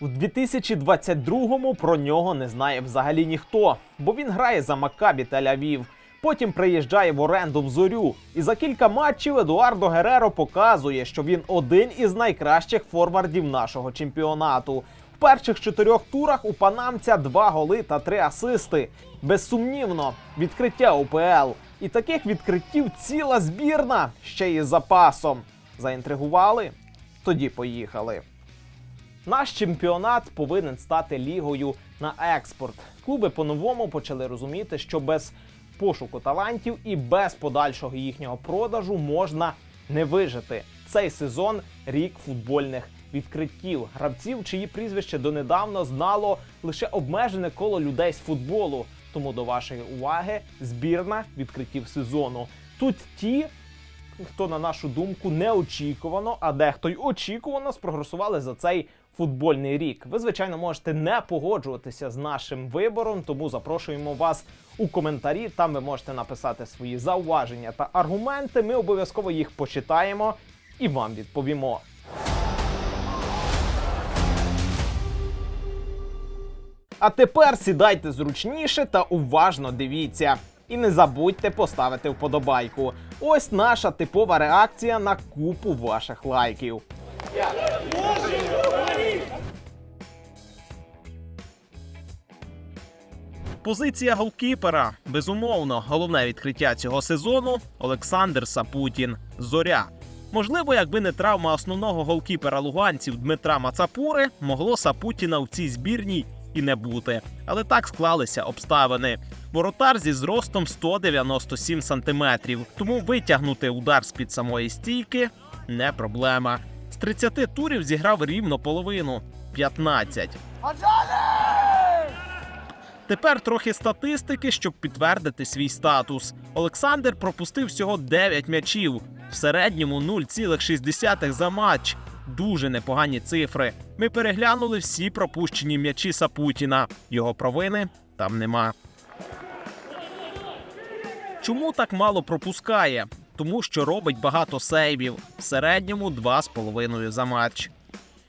У 2022-му про нього не знає взагалі ніхто, бо він грає за Маккабі Тель-Авів. Потім приїжджає в оренду в зорю. І за кілька матчів Едуардо Гереро показує, що він один із найкращих форвардів нашого чемпіонату. В перших чотирьох турах у панамця два голи та три асисти. Безсумнівно, відкриття УПЛ. І таких відкриттів ціла збірна ще й з запасом. Заінтригували? Тоді поїхали. Наш чемпіонат повинен стати лігою на експорт. Клуби по-новому почали розуміти, що без пошуку талантів і без подальшого їхнього продажу можна не вижити. Цей сезон рік футбольних відкриттів гравців, чиї прізвище донедавна знало лише обмежене коло людей з футболу. Тому до вашої уваги збірна відкриттів сезону. Тут ті, хто, на нашу думку, неочікувано, а дехто й очікувано спрогресували за цей футбольний рік. Ви, звичайно, можете не погоджуватися з нашим вибором, тому запрошуємо вас у коментарі. Там ви можете написати свої зауваження та аргументи. Ми обов'язково їх почитаємо і вам відповімо. А тепер сідайте зручніше та уважно дивіться. І не забудьте поставити вподобайку. Ось наша типова реакція на купу ваших лайків. Позиція голкіпера безумовно головне відкриття цього сезону Олександр Сапутін. Зоря. Можливо, якби не травма основного голкіпера луганців Дмитра Мацапури, могло Сапутіна в цій збірній і не бути. Але так склалися обставини. Воротар зі зростом 197 сантиметрів, тому витягнути удар з під самої стійки не проблема. З 30 турів зіграв рівно половину 15. Тепер трохи статистики, щоб підтвердити свій статус. Олександр пропустив всього 9 м'ячів, в середньому 0,6 за матч. Дуже непогані цифри. Ми переглянули всі пропущені м'ячі Сапутіна. Його провини там нема. Чому так мало пропускає? Тому що робить багато сейвів, в середньому 2,5 за матч.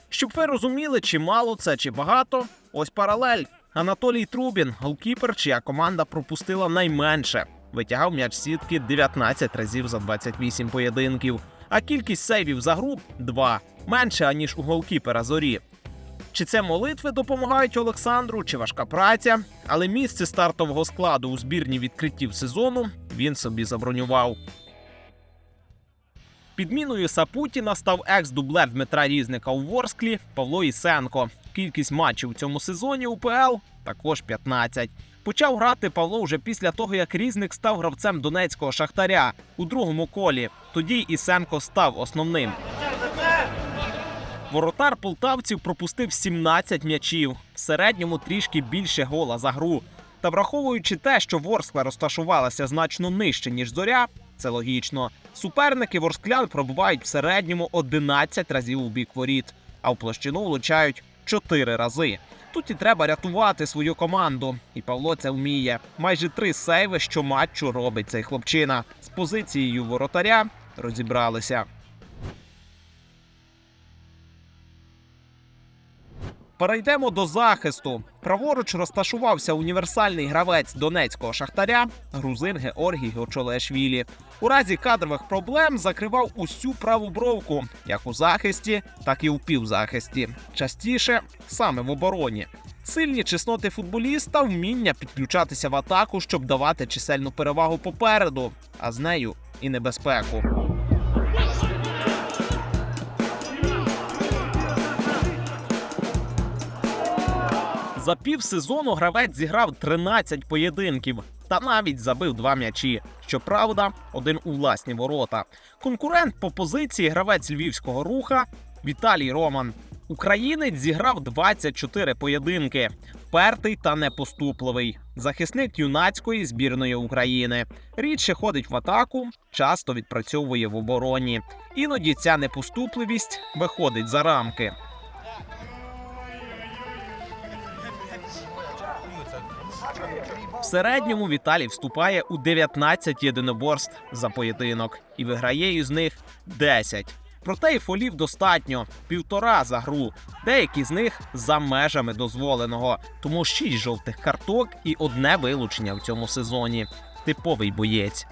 Щоб ви розуміли, чи мало це, чи багато, ось паралель. Анатолій Трубін, голкіпер, чия команда пропустила найменше. Витягав м'яч сітки 19 разів за 28 поєдинків, а кількість сейвів за гру 2. менше аніж у голкіпера зорі. Чи це молитви допомагають Олександру, чи важка праця, але місце стартового складу у збірні відкриттів сезону він собі забронював. Підміною Сапутіна став екс-дублер Дмитра Різника у Ворсклі Павло Ісенко. Кількість матчів у цьому сезоні УПЛ також 15. Почав грати Павло вже після того, як Різник став гравцем донецького шахтаря у другому колі. Тоді Ісенко став основним. Воротар полтавців пропустив 17 м'ячів, в середньому трішки більше гола за гру. Та враховуючи те, що Ворскла розташувалася значно нижче, ніж зоря, це логічно. Суперники ворсклян пробувають в середньому 11 разів у бік воріт, а в площину влучають 4 рази. Тут і треба рятувати свою команду, і Павло це вміє. Майже три сейви що матчу робить цей хлопчина. З позицією воротаря розібралися. Перейдемо до захисту. Праворуч розташувався універсальний гравець донецького шахтаря грузин Георгій Гочолешвілі. У разі кадрових проблем закривав усю праву бровку, як у захисті, так і у півзахисті. Частіше саме в обороні. Сильні чесноти футболіста вміння підключатися в атаку, щоб давати чисельну перевагу попереду, а з нею і небезпеку. За півсезону гравець зіграв 13 поєдинків та навіть забив два м'ячі. Щоправда, один у власні ворота. Конкурент по позиції гравець львівського руха Віталій Роман. Українець зіграв 24 поєдинки, впертий та непоступливий. Захисник юнацької збірної України. Рідше ходить в атаку, часто відпрацьовує в обороні. Іноді ця непоступливість виходить за рамки. В середньому Віталій вступає у 19 єдиноборств за поєдинок і виграє із них 10. Проте і фолів достатньо півтора за гру, деякі з них за межами дозволеного. Тому шість жовтих карток і одне вилучення в цьому сезоні. Типовий боєць.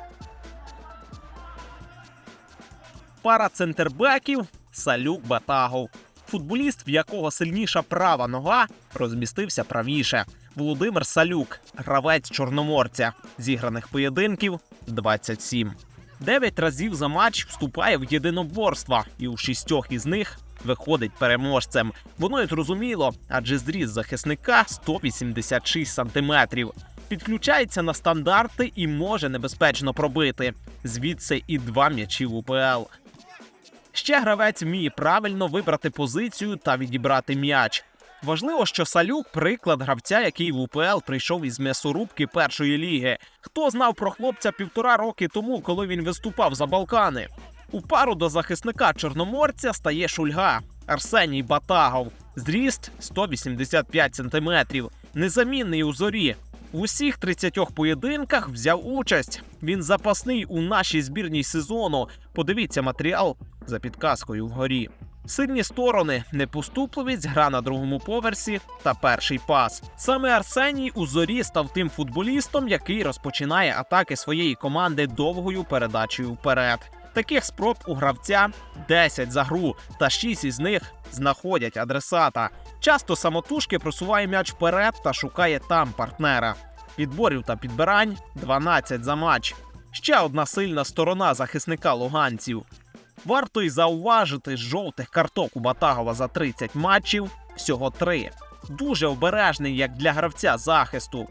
Пара центрбеків Салюк Батагов. Футболіст, в якого сильніша права нога, розмістився правіше. Володимир Салюк, гравець чорноморця, зіграних поєдинків 27. Дев'ять разів за матч вступає в єдиноборства, і у шістьох із них виходить переможцем. Воно й зрозуміло, адже зріс захисника 186 сантиметрів. Підключається на стандарти і може небезпечно пробити. Звідси і два м'ячі в УПЛ. Ще гравець вміє правильно вибрати позицію та відібрати м'яч. Важливо, що Салюк приклад гравця, який в УПЛ прийшов із м'ясорубки першої ліги. Хто знав про хлопця півтора роки тому, коли він виступав за Балкани? У пару до захисника чорноморця стає Шульга Арсеній Батагов. Зріст 185 сантиметрів. Незамінний у зорі. В усіх 30 поєдинках взяв участь. Він запасний у нашій збірній сезону. Подивіться матеріал за підказкою вгорі. Сильні сторони, непоступливість, гра на другому поверсі та перший пас. Саме Арсеній у зорі став тим футболістом, який розпочинає атаки своєї команди довгою передачею вперед. Таких спроб у гравця 10 за гру, та 6 із них знаходять адресата. Часто самотужки просуває м'яч вперед та шукає там партнера. Підборів та підбирань 12 за матч. Ще одна сильна сторона захисника луганців. Варто й зауважити жовтих карток у Батагова за 30 матчів всього 3. Дуже обережний як для гравця захисту.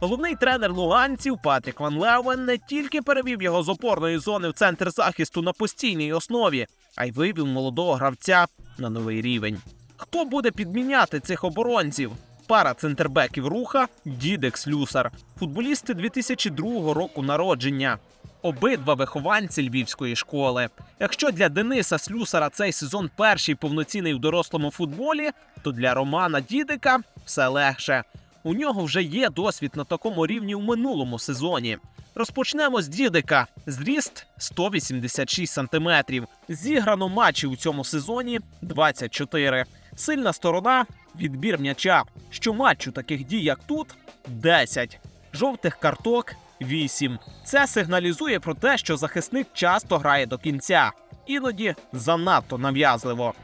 Головний тренер луганців Патрік Ван Левен не тільки перевів його з опорної зони в центр захисту на постійній основі, а й вивів молодого гравця на новий рівень. Хто буде підміняти цих оборонців? Пара центрбеків руха Дідек Слюсар, футболісти 2002 року народження. Обидва вихованці львівської школи. Якщо для Дениса Слюсара цей сезон перший повноцінний в дорослому футболі, то для Романа Дідика все легше. У нього вже є досвід на такому рівні у минулому сезоні. Розпочнемо з Дідика. Зріст 186 сантиметрів. Зіграно матчів у цьому сезоні 24. Сильна сторона відбір м'яча. Щоматчу таких дій, як тут, 10. Жовтих карток 8. Це сигналізує про те, що захисник часто грає до кінця, іноді занадто нав'язливо.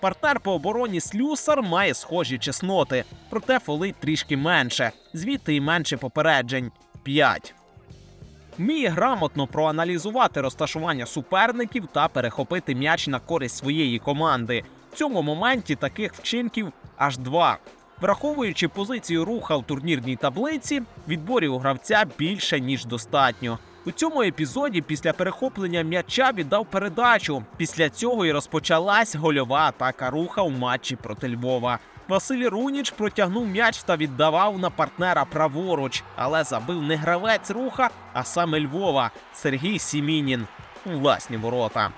Партнер по обороні Слюсар має схожі чесноти, проте фолить трішки менше, звідти й менше попереджень 5. Вміє грамотно проаналізувати розташування суперників та перехопити м'яч на користь своєї команди. В цьому моменті таких вчинків аж два. Враховуючи позицію руха в турнірній таблиці, відборів у гравця більше ніж достатньо. У цьому епізоді після перехоплення м'яча віддав передачу. Після цього і розпочалась гольова атака руха у матчі проти Львова. Василь Руніч протягнув м'яч та віддавав на партнера праворуч, але забив не гравець руха, а саме Львова Сергій Сімінін у власні ворота.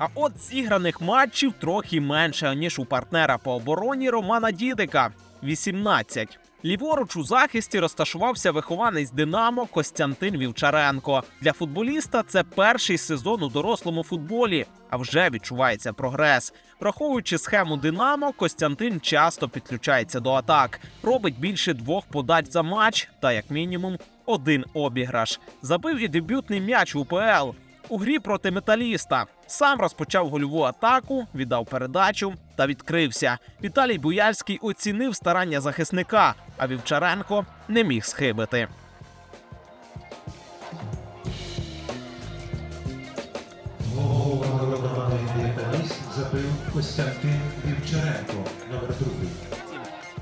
А от зіграних матчів трохи менше, ніж у партнера по обороні Романа Дідика 18. Ліворуч у захисті розташувався вихованець Динамо Костянтин Вівчаренко. Для футболіста це перший сезон у дорослому футболі, а вже відчувається прогрес. Враховуючи схему Динамо, Костянтин часто підключається до атак, робить більше двох подач за матч та, як мінімум, один обіграш. Забив і дебютний м'яч УПЛ. У грі проти металіста сам розпочав гольову атаку, віддав передачу та відкрився. Віталій Буяльський оцінив старання захисника, а Вівчаренко не міг схибити.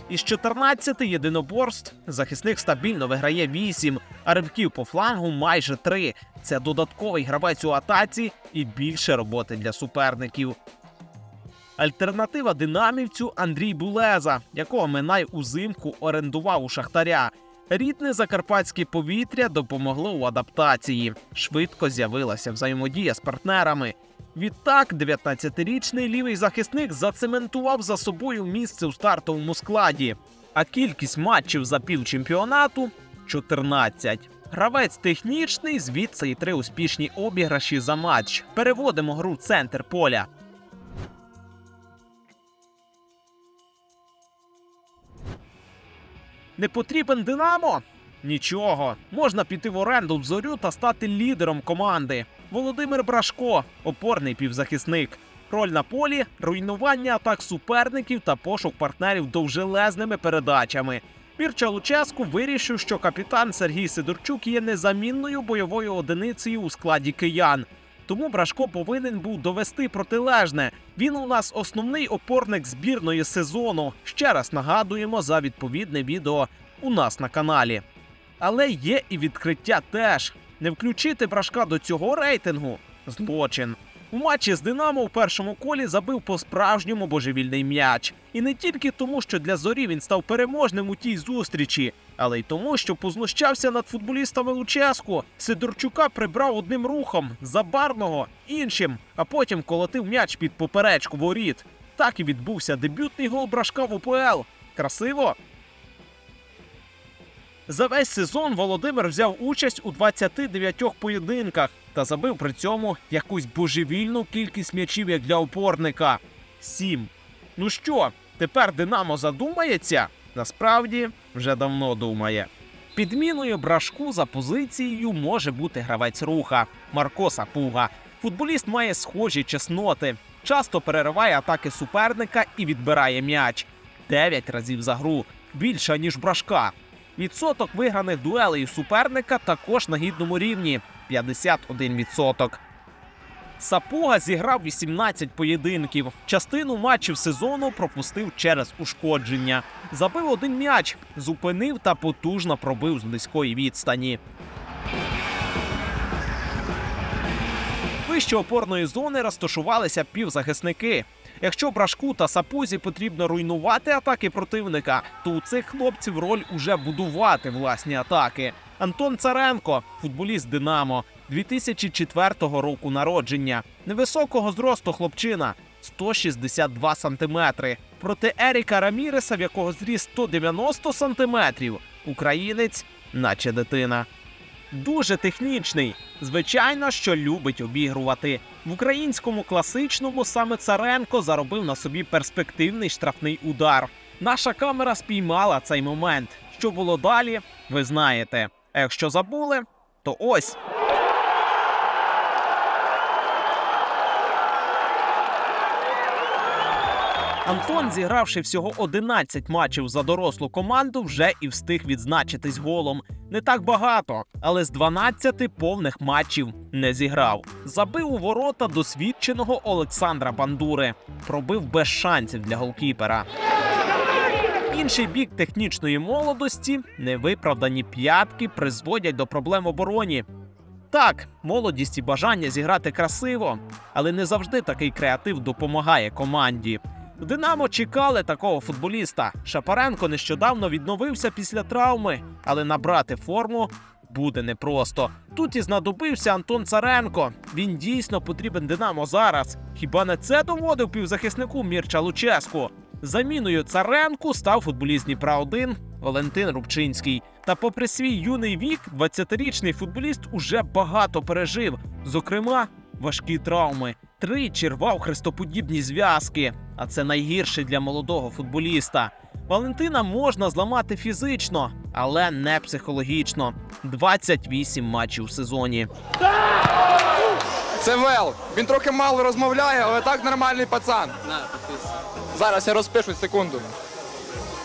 Із 14 єдиноборств захисник стабільно виграє 8, а ривків по флангу майже 3. Це додатковий гравець у атаці і більше роботи для суперників. Альтернатива динамівцю Андрій Булеза, якого Минай узимку орендував у шахтаря. Рідне закарпатське повітря допомогло у адаптації. Швидко з'явилася взаємодія з партнерами. Відтак, 19-річний лівий захисник зацементував за собою місце у стартовому складі, а кількість матчів за півчемпіонату 14. Гравець технічний, звідси і три успішні обіграші за матч. Переводимо гру в центр поля. Не потрібен Динамо? Нічого. Можна піти в оренду в зорю та стати лідером команди. Володимир Брашко, опорний півзахисник. Роль на полі руйнування атак суперників та пошук партнерів довжелезними передачами. Мірча Луческу вирішив, що капітан Сергій Сидорчук є незамінною бойовою одиницею у складі киян. Тому Брашко повинен був довести протилежне. Він у нас основний опорник збірної сезону. Ще раз нагадуємо за відповідне відео у нас на каналі. Але є і відкриття теж. Не включити брашка до цього рейтингу злочин. У матчі з Динамо у першому колі забив по-справжньому божевільний м'яч. І не тільки тому, що для зорі він став переможним у тій зустрічі, але й тому, що познущався над футболістами Луческу. Сидорчука прибрав одним рухом, забарного іншим, а потім колотив м'яч під поперечку воріт. Так і відбувся дебютний гол брашка в УПЛ. Красиво? За весь сезон Володимир взяв участь у 29 поєдинках та забив при цьому якусь божевільну кількість м'ячів як для опорника. Сім. Ну що, тепер Динамо задумається? Насправді вже давно думає. Підміною брашку за позицією може бути гравець руха Марко Сапуга. Футболіст має схожі чесноти, часто перериває атаки суперника і відбирає м'яч. Дев'ять разів за гру більше ніж брашка. Відсоток виграних дуелей суперника також на гідному рівні 51%. Сапуга зіграв 18 поєдинків. Частину матчів сезону пропустив через ушкодження. Забив один м'яч, зупинив та потужно пробив з близької відстані. Вище опорної зони розташувалися півзахисники. Якщо брашку та сапузі потрібно руйнувати атаки противника, то у цих хлопців роль уже будувати власні атаки. Антон Царенко, футболіст Динамо, 2004 року народження, невисокого зросту хлопчина 162 сантиметри. Проти Еріка Раміреса, в якого зріст 190 сантиметрів, українець, наче дитина. Дуже технічний. Звичайно, що любить обігрувати. В українському класичному саме Царенко заробив на собі перспективний штрафний удар. Наша камера спіймала цей момент. Що було далі, ви знаєте. А якщо забули, то ось. Антон, зігравши всього 11 матчів за дорослу команду, вже і встиг відзначитись голом. Не так багато, але з 12 повних матчів не зіграв. Забив у ворота досвідченого Олександра Бандури. Пробив без шансів для голкіпера. Інший бік технічної молодості невиправдані п'ятки призводять до проблем обороні. Так, молодість і бажання зіграти красиво, але не завжди такий креатив допомагає команді. Динамо чекали такого футболіста. Шапаренко нещодавно відновився після травми, але набрати форму буде непросто. Тут і знадобився Антон Царенко. Він дійсно потрібен Динамо зараз. Хіба не це доводив півзахиснику Мірча Луческу? Заміною Царенку став футболіст Дніпра 1 Валентин Рубчинський. Та, попри свій юний вік, 20-річний футболіст уже багато пережив, зокрема, важкі травми. Тричі рвав хрестоподібні зв'язки, а це найгірше для молодого футболіста. Валентина можна зламати фізично, але не психологічно. 28 матчів в сезоні. Це Вел. Він трохи мало розмовляє, але так нормальний пацан. Зараз я розпишу секунду.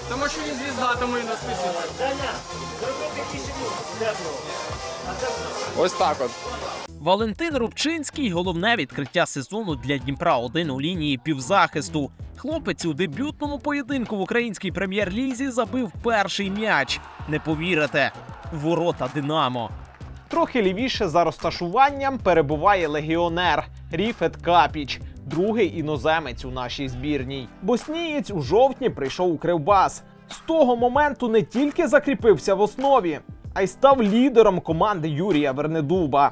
Тому що він звізда, тому і розписується. Ось так от. Валентин Рубчинський головне відкриття сезону для Дніпра 1 у лінії півзахисту. Хлопець у дебютному поєдинку в українській прем'єр-лізі забив перший м'яч. Не повірите, ворота Динамо. Трохи лівіше за розташуванням перебуває легіонер Ріфет Капіч, другий іноземець у нашій збірній. Боснієць у жовтні прийшов у Кривбас. З того моменту не тільки закріпився в основі, а й став лідером команди Юрія Вернедуба.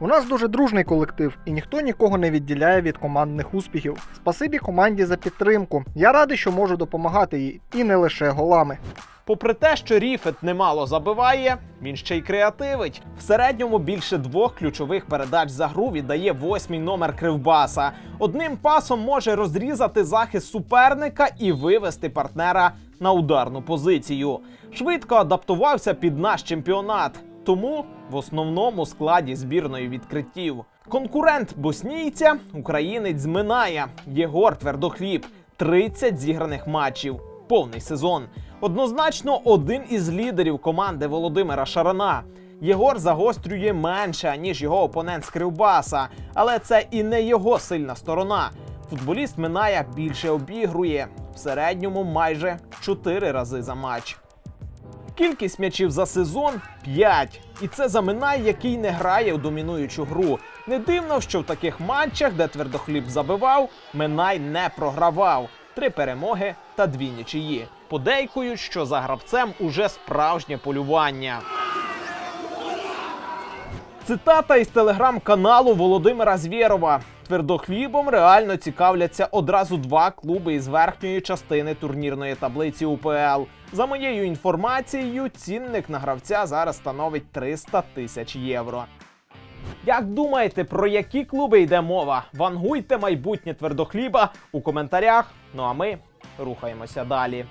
У нас дуже дружний колектив, і ніхто нікого не відділяє від командних успіхів. Спасибі команді за підтримку. Я радий, що можу допомагати їй, і не лише голами. Попри те, що Ріфет немало забиває, він ще й креативить. В середньому більше двох ключових передач за гру віддає восьмий номер Кривбаса. Одним пасом може розрізати захист суперника і вивести партнера на ударну позицію. Швидко адаптувався під наш чемпіонат, тому в основному складі збірної відкриттів. Конкурент боснійця українець зминає Єгор Твердохліб. 30 зіграних матчів, повний сезон. Однозначно, один із лідерів команди Володимира Шарана. Єгор загострює менше, ніж його опонент з Кривбаса, але це і не його сильна сторона. Футболіст минає більше обігрує в середньому майже 4 рази за матч. Кількість м'ячів за сезон 5. І це заминай, який не грає у домінуючу гру. Не дивно, що в таких матчах, де твердохліб забивав, Минай не програвав. Три перемоги та дві нічиї. Подейкують, що за гравцем уже справжнє полювання. Цитата із телеграм-каналу Володимира Звєрова. Твердохлібом реально цікавляться одразу два клуби із верхньої частини турнірної таблиці УПЛ. За моєю інформацією, цінник на гравця зараз становить 300 тисяч євро. Як думаєте, про які клуби йде мова? Вангуйте майбутнє твердохліба у коментарях. Ну а ми рухаємося далі.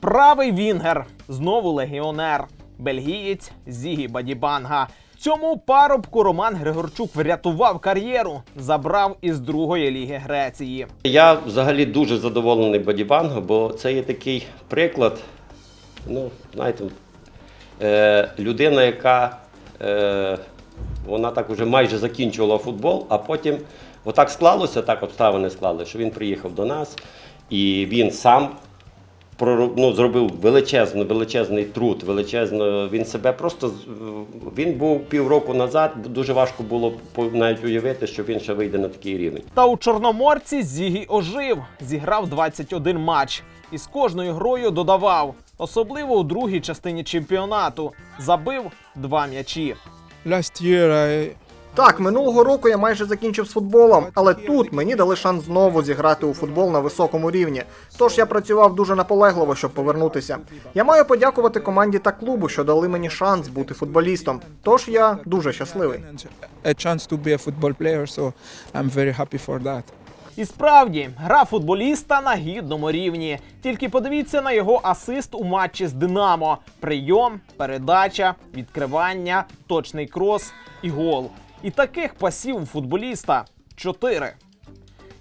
Правий Вінгер знову легіонер. Бельгієць Зігі Бадібанга. Цьому парубку Роман Григорчук врятував кар'єру, забрав із другої ліги Греції. Я взагалі дуже задоволений Бадібанго, бо це є такий приклад. Ну, знаєте, е, людина, яка е, вона так уже майже закінчувала футбол, а потім отак склалося, так обставини склали, що він приїхав до нас і він сам ну, зробив величезний, величезний труд, величезно. Він себе просто він був півроку назад. Дуже важко було навіть уявити, що він ще вийде на такий рівень. Та у Чорноморці Зігі ожив, зіграв 21 матч і з кожною грою додавав, особливо у другій частині чемпіонату. Забив два м'ячі. Last year I Так, минулого року я майже закінчив з футболом, але тут мені дали шанс знову зіграти у футбол на високому рівні. Тож я працював дуже наполегливо, щоб повернутися. Я маю подякувати команді та клубу, що дали мені шанс бути футболістом. Тож я дуже щасливий. a chance to be a football player, so I'm very happy for that. І справді, гра футболіста на гідному рівні. Тільки подивіться на його асист у матчі з Динамо: прийом, передача, відкривання, точний крос і гол. І таких пасів у футболіста чотири.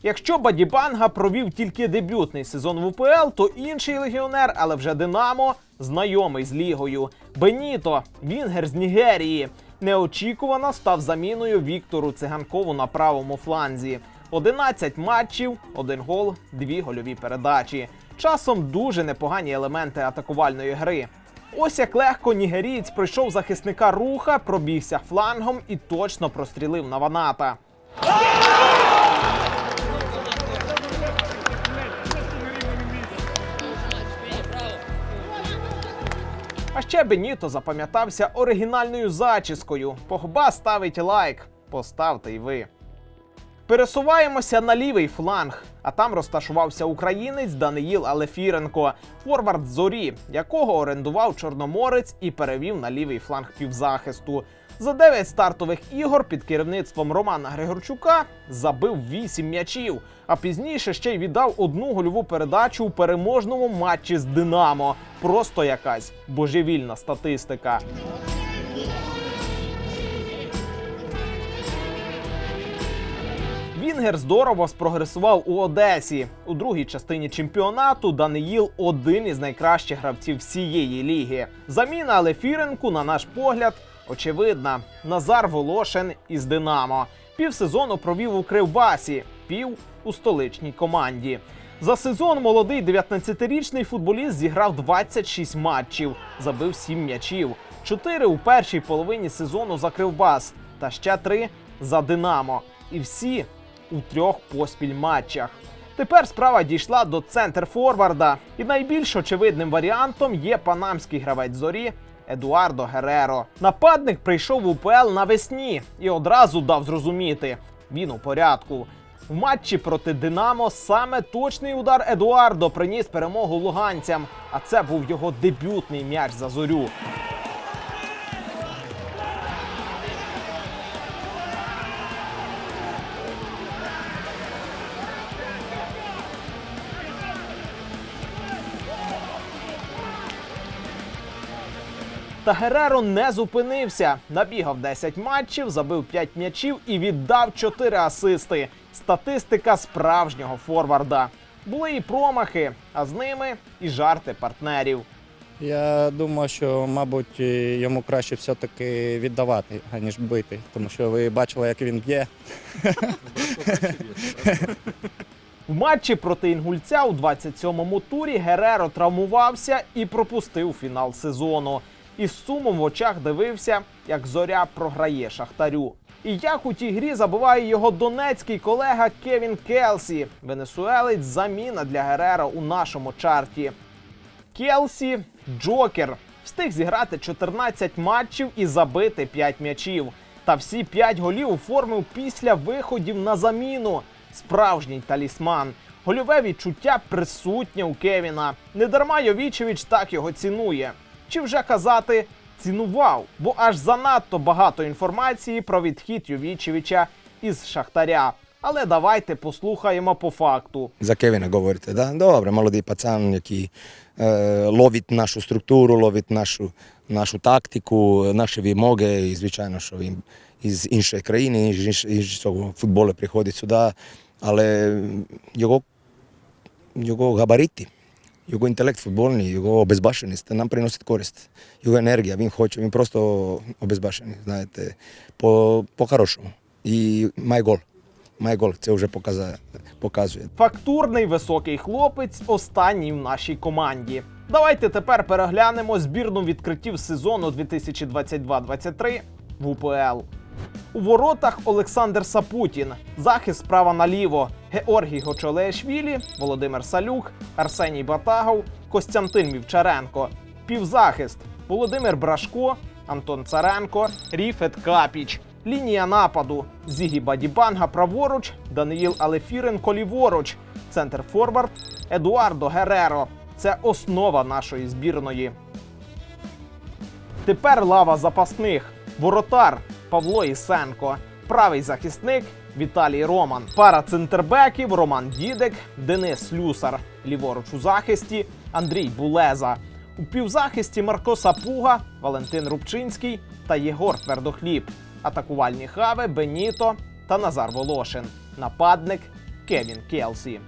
Якщо Бадібанга провів тільки дебютний сезон в УПЛ, то інший легіонер, але вже Динамо, знайомий з лігою. Беніто, Вінгер з Нігерії, неочікувано став заміною Віктору Циганкову на правому фланзі. 11 матчів, один гол, дві гольові передачі. Часом дуже непогані елементи атакувальної гри. Ось як легко нігерієць пройшов захисника руха, пробігся флангом і точно прострілив на ваната. А ще Беніто запам'ятався оригінальною зачіскою. Погба ставить лайк. Поставте й ви. Пересуваємося на лівий фланг, а там розташувався українець Даниїл Алефіренко, форвард зорі, якого орендував Чорноморець і перевів на лівий фланг півзахисту. За 9 стартових ігор під керівництвом Романа Григорчука забив 8 м'ячів, а пізніше ще й віддав одну гольову передачу у переможному матчі з Динамо. Просто якась божевільна статистика. Вінгер здорово спрогресував у Одесі. У другій частині чемпіонату Даниїл один із найкращих гравців всієї ліги. Заміна Алефіренку, на наш погляд, очевидна. Назар Волошин із Динамо. Півсезону провів у Кривбасі, пів у столичній команді. За сезон молодий 19-річний футболіст зіграв 26 матчів, забив 7 м'ячів, 4 у першій половині сезону за Кривбас та ще 3 за Динамо. І всі у трьох поспіль матчах. Тепер справа дійшла до центр форварда, і найбільш очевидним варіантом є панамський гравець зорі Едуардо Гереро. Нападник прийшов в УПЛ навесні і одразу дав зрозуміти: він у порядку. В матчі проти Динамо саме точний удар Едуардо приніс перемогу луганцям, а це був його дебютний м'яч за зорю. Та Гереро не зупинився. Набігав 10 матчів, забив 5 м'ячів і віддав 4 асисти. Статистика справжнього форварда. Були і промахи, а з ними і жарти партнерів. Я думаю, що, мабуть, йому краще все-таки віддавати, аніж бити. Тому що ви бачили, як він б'є. В матчі проти інгульця у 27-му турі Гереро травмувався і пропустив фінал сезону. І з сумом в очах дивився, як зоря програє шахтарю. І як у тій грі забуває його донецький колега Кевін Келсі, венесуелець заміна для Гереро у нашому чарті. Келсі Джокер встиг зіграти 14 матчів і забити 5 м'ячів. Та всі 5 голів оформив після виходів на заміну. Справжній талісман. Гольове відчуття присутнє у Кевіна. Недарма Йовічевич так його цінує. Чи вже казати цінував, бо аж занадто багато інформації про відхід Йовічевича із Шахтаря. Але давайте послухаємо по факту. za Kevina govorite, da, dobro, молодий пацан, який е, ловить нашу структуру, ловить нашу, нашу тактику, наші вимоги, і звичайно, що він із іншої країни, інш- іншого футболу приходить сюди, але його, його габарити, його інтелект футбольний, його безбашеність нам приносить користь. Його енергія, він хоче, він просто обезбашений, знаєте, по, по-хорошому. І має гол. Має гол, це вже показує. Фактурний високий хлопець останній в нашій команді. Давайте тепер переглянемо збірну відкриттів сезону 2022-23 в УПЛ. У воротах Олександр Сапутін, захист справа наліво, Георгій Гочолеєшвілі, Володимир Салюк, Арсеній Батагов, Костянтин Вівчаренко. Півзахист Володимир Брашко, Антон Царенко, Ріфет Капіч. Лінія нападу Зігі Бадібанга праворуч, Даниїл Алефіренко ліворуч, центр форвард Едуардо Гереро. Це основа нашої збірної. Тепер лава запасних. Воротар Павло Ісенко. Правий захисник Віталій Роман. Пара центрбеків Роман Дідек, Денис Люсар. Ліворуч у захисті Андрій Булеза. У півзахисті Марко Сапуга, Валентин Рубчинський та Єгор Твердохліб. Атакувальні хави Беніто та Назар Волошин. Нападник Кевін Келсі.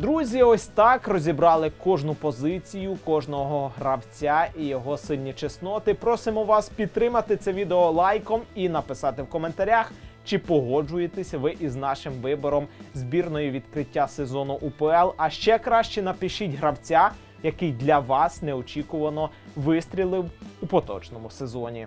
Друзі, ось так розібрали кожну позицію кожного гравця і його сильні чесноти. Просимо вас підтримати це відео лайком і написати в коментарях, чи погоджуєтеся ви із нашим вибором збірної відкриття сезону УПЛ. А ще краще напишіть гравця, який для вас неочікувано вистрілив у поточному сезоні.